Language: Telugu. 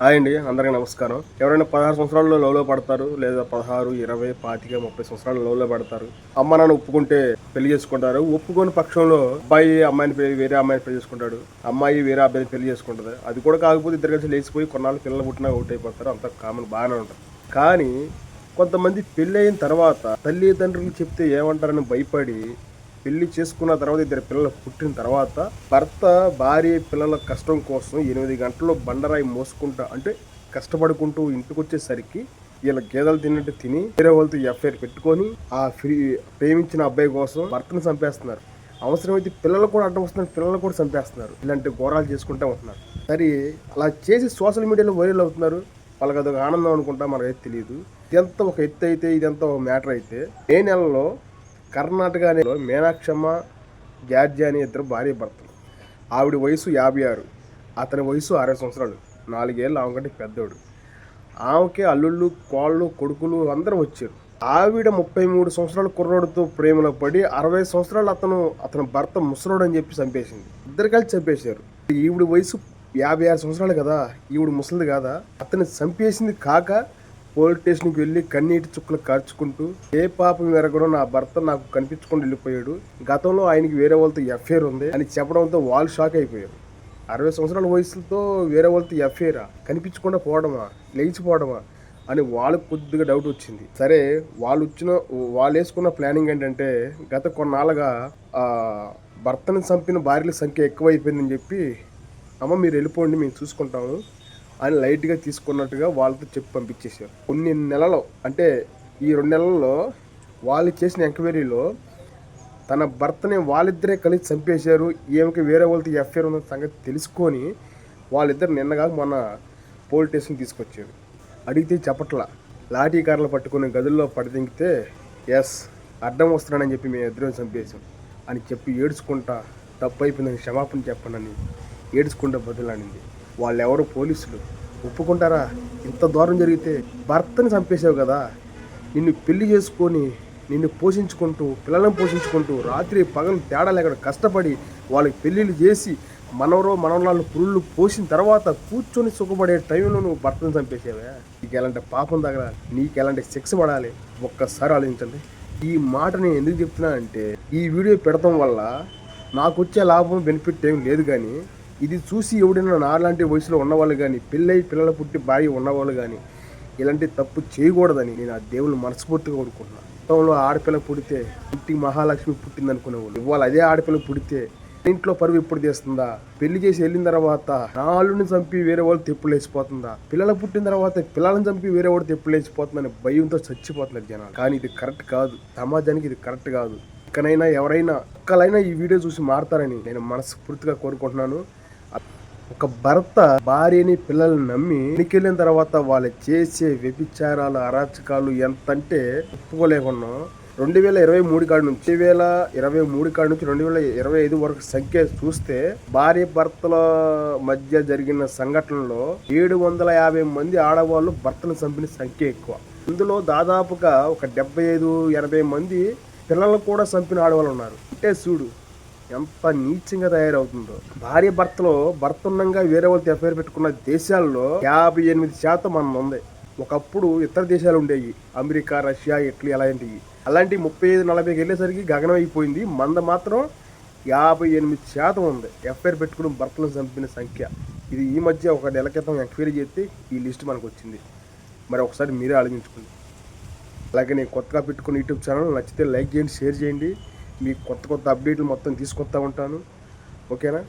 హాయ్ అండి అందరికీ నమస్కారం. ఎవరైనా పదహారు సంవత్సరాల్లో లోలో పడతారు లేదా పదహారు ఇరవై పాతిక ముప్పై సంవత్సరాలు లోలో పడతారు. అమ్మ నాన్న ఒప్పుకుంటే పెళ్ళి చేసుకుంటారు. ఒప్పుకోని పక్షంలో అబ్బాయి అమ్మాయిని పెళ్ళి వేరే అమ్మాయిని పెళ్ళి చేసుకుంటాడు. అమ్మాయి వేరే అబ్బాయిని పెళ్ళి చేసుకుంటుంది. అది కూడా కాకపోతే ఇద్దరు కలిసి లేచిపోయి కొన్నాళ్ళు పిల్లలు పుట్టినా ఒకటి అయిపోతారు. అంత కామన్ బాగానే ఉంటుంది. కానీ కొంతమంది పెళ్ళి అయిన తర్వాత తల్లిదండ్రులు చెప్తే ఏమంటారని భయపడి పెళ్ళి చేసుకున్న తర్వాత ఇద్దరు పిల్లలు పుట్టిన తర్వాత భర్త భార్య పిల్లల కష్టం కోసం ఎనిమిది గంటల్లో బండరాయి మోసుకుంటా అంటే కష్టపడుకుంటూ ఇంటికి వచ్చేసరికి వీళ్ళ గేదెలు తిన్నట్టు తిని వేరే వాళ్ళతో ఎఫ్ఐఆర్ పెట్టుకొని ఆ ఫ్రీ ప్రేమించిన అబ్బాయి కోసం భర్తను చంపేస్తున్నారు. అవసరమైతే పిల్లలు కూడా అడ్డం వస్తున్నారు పిల్లలు కూడా చంపేస్తున్నారు. ఇలాంటి ఘోరాలు చేసుకుంటూ ఉంటున్నారు. సరే అలా చేసి సోషల్ మీడియాలో వైరల్ అవుతున్నారు. వాళ్ళకి అదొక ఆనందం అనుకుంటా మనకైతే తెలియదు ఇదంతా ఒక ఎత్తు అయితే ఇదంతా ఒక మ్యాటర్ అయితే మే నెలలో కర్ణాటకలో మీనాక్షమ్మ జార్జి అనే ఇద్దరు భార్య భర్తలు. ఆవిడ వయసు యాభై ఆరు. అతని వయసు అరవై సంవత్సరాలు. నాలుగేళ్ళు ఆమె కంటే పెద్దోడు. ఆమెకి అల్లుళ్ళు కోళ్ళు కొడుకులు అందరూ వచ్చారు. ఆవిడ ముప్పై మూడు సంవత్సరాల కుర్రోడితో ప్రేమలో పడి అరవై సంవత్సరాలు అతను అతని భర్త ముసలోడు అని చెప్పి చంపేసింది. ఇద్దరు కలిసి చంపేశారు. ఈవిడ వయసు యాభై ఆరు సంవత్సరాలు కదా. ఈవిడ ముసలిది కాదా? అతను చంపేసింది కాక పోలీస్ స్టేషన్కి వెళ్ళి కన్నీటి చుక్కలు కార్చుకుంటూ ఏ పాపం ఎరగడం నా భర్త నాకు కనిపించుకుని వెళ్ళిపోయాడు. గతంలో ఆయనకి వేరే వాళ్ళతో ఎఫ్ఐఆర్ ఉంది అని చెప్పడంతో వాళ్ళు షాక్ అయిపోయారు. అరవై సంవత్సరాల వయసులతో వేరే వాళ్ళతో ఎఫ్ఐఆరా? కనిపించకుండా పోవడమా? లేచిపోవడమా అని వాళ్ళకు కొద్దిగా డౌట్ వచ్చింది. సరే వాళ్ళు వచ్చిన వాళ్ళు వేసుకున్న ప్లానింగ్ ఏంటంటే గత కొన్నాళ్ళుగా భర్తను చంపిన భార్యల సంఖ్య ఎక్కువైపోయిందని చెప్పి అమ్మ మీరు వెళ్ళిపోండి మేము చూసుకుంటాము. అని లైట్గా తీసుకున్నట్టుగా వాళ్ళతో చెప్పి పంపించేశారు. కొన్ని నెలలో అంటే ఈ రెండు నెలల్లో వాళ్ళు చేసిన ఎంక్వైరీలో తన భర్తని వాళ్ళిద్దరే కలిసి చంపేశారు ఈమెకి వేరే వాళ్ళతో ఎఫ్ఐఆర్ ఉన్న సంగతి తెలుసుకొని వాళ్ళిద్దరు నిన్నగా మన పోలీస్ స్టేషన్ తీసుకొచ్చారు. అడిగితే చెప్పట్లా లాఠీ కార్లు పట్టుకుని గదుల్లో పడదింగితే ఎస్ అడ్డం వస్తున్నానని చెప్పి మేము ఇద్దరం చంపేశాం అని చెప్పి ఏడ్చుకుంటా తప్పు అయిపోయిందని క్షమాపణ చెప్పండి ఏడ్చుకుంటా బదులాడింది వాళ్ళెవరు పోలీసులు? ఒప్పుకుంటారా? ఇంత దూరం జరిగితే భర్తని చంపేశావు కదా. నిన్ను పెళ్ళి చేసుకొని నిన్ను పోషించుకుంటూ పిల్లలను పోషించుకుంటూ రాత్రి పగలు తేడా లేకుండా కష్టపడి వాళ్ళకి పెళ్ళిళ్ళు చేసి మనవరో మనవరాళ్ళు పురుళ్ళు పోసిన తర్వాత కూర్చొని సుఖపడే టైంలో నువ్వు భర్తను చంపేసావే నీకు ఎలాంటి పాపం తగల నీకు ఎలాంటి శిక్ష పడాలి? ఒక్కసారి ఆలోచించండి. ఈ మాట నేను ఎందుకు చెప్తున్నా అంటే ఈ వీడియో పెడతాం వల్ల నాకు వచ్చే లాభం బెనిఫిట్ ఏం లేదు కానీ ఇది చూసి ఎవడైనా నాలాంటి వయసులో ఉన్నవాళ్ళు కానీ పెళ్ళై పిల్లలు పుట్టి భార్య ఉన్నవాళ్ళు కానీ ఇలాంటి తప్పు చేయకూడదని నేను ఆ దేవుని మనస్ఫూర్తిగా కోరుకుంటున్నాను గతంలో ఆడపిల్ల పుడితే ఇంటికి మహాలక్ష్మి పుట్టింది అనుకునేవాళ్ళు ఇవాళ అదే ఆడపిల్ల పుడితే ఇంట్లో పరువు ఎప్పుడు చేస్తుందా పెళ్ళి చేసి వెళ్ళిన తర్వాత నాలుగుని చంపి వేరే వాళ్ళు తెప్పులు వేసిపోతుందా? పిల్లలు పుట్టిన తర్వాత పిల్లలను చంపి వేరే వాడు తెప్పులు వేసిపోతుందని భయంతో చచ్చిపోతున్నారు జనాలు. కానీ ఇది కరెక్ట్ కాదు. సమాజానికి ఇది కరెక్ట్ కాదు. ఇకనైనా ఎవరైనా ఒక్కలైనా ఈ వీడియో చూసి మారతారని నేను మనస్ఫూర్తిగా కోరుకుంటున్నాను. ఒక భర్త భార్యని పిల్లల్ని నమ్మి వెనకెళ్ళిన తర్వాత వాళ్ళు చేసే వ్యభిచారాలు అరాచకాలు ఎంత అంటే ఒప్పుకోలేకున్నాం. రెండు వేల ఇరవై మూడు కాడి నుంచి రెండు వేల ఇరవై మూడు కాడి నుంచి రెండు వేల ఇరవై ఐదు వరకు సంఖ్య చూస్తే భార్య భర్తల మధ్య జరిగిన సంఘటనలో ఏడు వందల యాభై మంది ఆడవాళ్ళు భర్తను చంపిన సంఖ్య ఎక్కువ. ఇందులో దాదాపుగా ఒక డెబ్బై ఐదు ఎనభై మంది పిల్లలను కూడా చంపిన ఆడవాళ్ళు ఉన్నారు. అంటే చూడు ఎంత నీచంగా తయారవుతుందో. భార్య భర్తలో భర్త ఉన్నంగా వేరే వాళ్ళతో ఎఫ్ఐఆర్ పెట్టుకున్న దేశాల్లో యాభై ఎనిమిది శాతం మనం ఉంది ఒకప్పుడు ఇతర దేశాలు ఉండేవి. అమెరికా రష్యా ఇటలీ అలాంటివి. అలాంటి ముప్పై ఐదు నలభైకి వెళ్ళేసరికి గగనం అయిపోయింది. మంద మాత్రం యాభై ఎనిమిది శాతం ఉంది. ఎఫ్ఐఆర్ పెట్టుకుని భర్తలను చంపిన సంఖ్య. ఇది ఈ మధ్య ఒక నెల క్రితం ఎంక్వైరీ చేస్తే ఈ లిస్ట్ మనకు వచ్చింది. మరి ఒకసారి మీరే ఆలోచించుకోండి. అలాగే నేను కొత్తగా పెట్టుకున్న యూట్యూబ్ ఛానల్ నచ్చితే లైక్ చేయండి షేర్ చేయండి. మీకు కొత్త కొత్త అప్డేట్లు మొత్తం తీసుకొస్తా ఉంటాను. ఓకేనా?